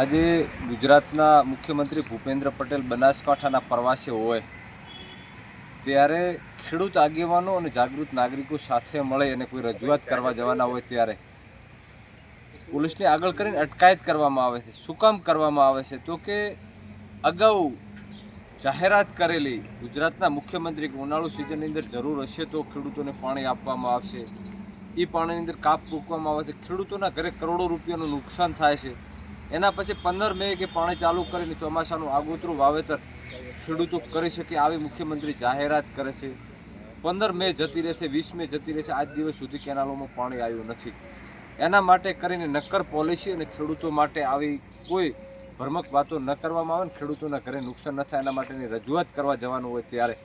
આજે ગુજરાતના મુખ્યમંત્રી ભૂપેન્દ્ર પટેલ બનાસકાંઠાના પ્રવાસે હોય, ત્યારે ખેડૂત આગેવાનો અને જાગૃત નાગરિકો સાથે મળે અને કોઈ રજૂઆત કરવા જવાના હોય ત્યારે પોલીસને આગળ કરીને અટકાયત કરવામાં આવે છે, શું કામ કરવામાં આવે છે? તો કે અગાઉ જાહેરાત કરેલી ગુજરાતના મુખ્યમંત્રી કે ઉનાળુ સિઝનની અંદર જરૂર હશે તો ખેડૂતોને પાણી આપવામાં આવશે. એ પાણીની અંદર કાપ મૂકવામાં આવે છે. ખેડૂતોના ઘરે કરોડો રૂપિયાનું નુકસાન થાય છે. એના પછી પંદર મે કે પાણી ચાલુ કરીને ચોમાસાનું આગોતરું વાવેતર ખેડૂતો કરી શકે આવી મુખ્યમંત્રી જાહેરાત કરે છે. પંદર મે જતી રહેશે, વીસ મે જતી રહેશે, આજ દિવસ સુધી કેનાલોમાં પાણી આવ્યું નથી. એના માટે કરીને નક્કર પોલિસી અને ખેડૂતો માટે આવી કોઈ ભ્રમક વાતો ન કરવામાં આવે ને ખેડૂતોના ઘરે નુકસાન ન થાય એના માટેની રજૂઆત કરવા જવાનું હોય ત્યારે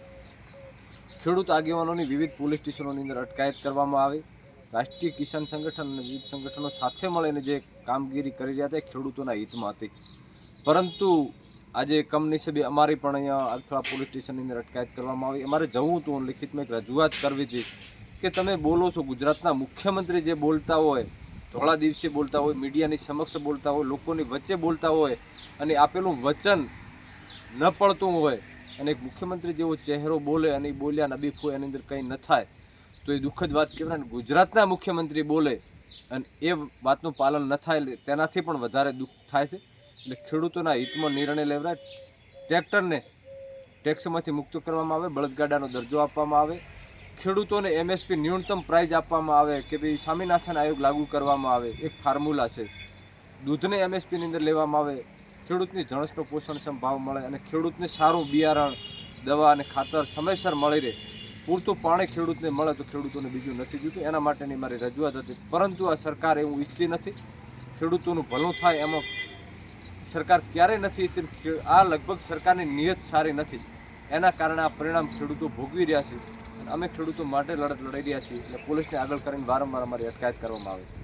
ખેડૂત આગેવાનોની વિવિધ પોલીસ સ્ટેશનોની અંદર અટકાયત કરવામાં આવી. રાષ્ટ્રીય કિસાન સંગઠન અને વિવિધ સંગઠનો સાથે મળીને જે કામગીરી કરી રહ્યા હતા ખેડૂતોના હિતમાં હતી. પરંતુ આજે કમનસીબે અમારી પણ અહીંયા અથવા પોલીસ સ્ટેશનની અંદર અટકાયત કરવામાં આવી. અમારે જવું હતું લિખિતમાં એક રજૂઆત કરવી હતી કે તમે બોલો છો, ગુજરાતના મુખ્યમંત્રી જે બોલતા હોય ધોળા દિવસે બોલતા હોય, મીડિયાની સમક્ષ બોલતા હોય, લોકોની વચ્ચે બોલતા હોય, અને આપેલું વચન ન પડતું હોય, અને મુખ્યમંત્રી જેવો ચહેરો બોલે અને બોલ્યા, નબીફ હોય એની અંદર કંઈ ન થાય તો એ દુઃખદ વાત કહેવાય ને, ગુજરાતના મુખ્યમંત્રી બોલે અને એ વાતનું પાલન ન થાય તેનાથી પણ વધારે દુઃખ થાય છે. એટલે ખેડૂતોના હિતમાં નિર્ણય લેવડાય ટ્રેક્ટરને ટેક્સમાંથી મુક્ત કરવામાં આવે, બળદગાડાનો દરજ્જો આપવામાં આવે. ખેડૂતોને એમએસપી ન્યૂનતમ પ્રાઇઝ આપવામાં આવે કે ભાઈ સ્વામિનાથન આયોગ લાગુ કરવામાં આવે, એક ફાર્મ્યુલા છે. દૂધને એમએસપીની અંદર લેવામાં આવે, ખેડૂતની જણસનો પોષણક્ષમ ભાવ મળે અને ખેડૂતને સારું બિયારણ, દવા અને ખાતર સમયસર મળી રહે. પૂરતું પાણી ખેડૂતને મળે તો ખેડૂતોને બીજું નથી જોતું. એના માટેની મારી રજૂઆત હતી. પરંતુ આ સરકાર એવું ઈચ્છતી નથી. ખેડૂતોનું ભલું થાય એમાં સરકાર ક્યારેય નથી ઈચ્છતી. આ લગભગ સરકારની નિયત સારી નથી. એના કારણે આ પરિણામ ખેડૂતો ભોગવી રહ્યા છે. અમે ખેડૂતો માટે લડત લડાઈ રહ્યા છીએ. એટલે પોલીસને આગળ કરીને વારંવાર અમારી અટકાયત કરવામાં આવે છે.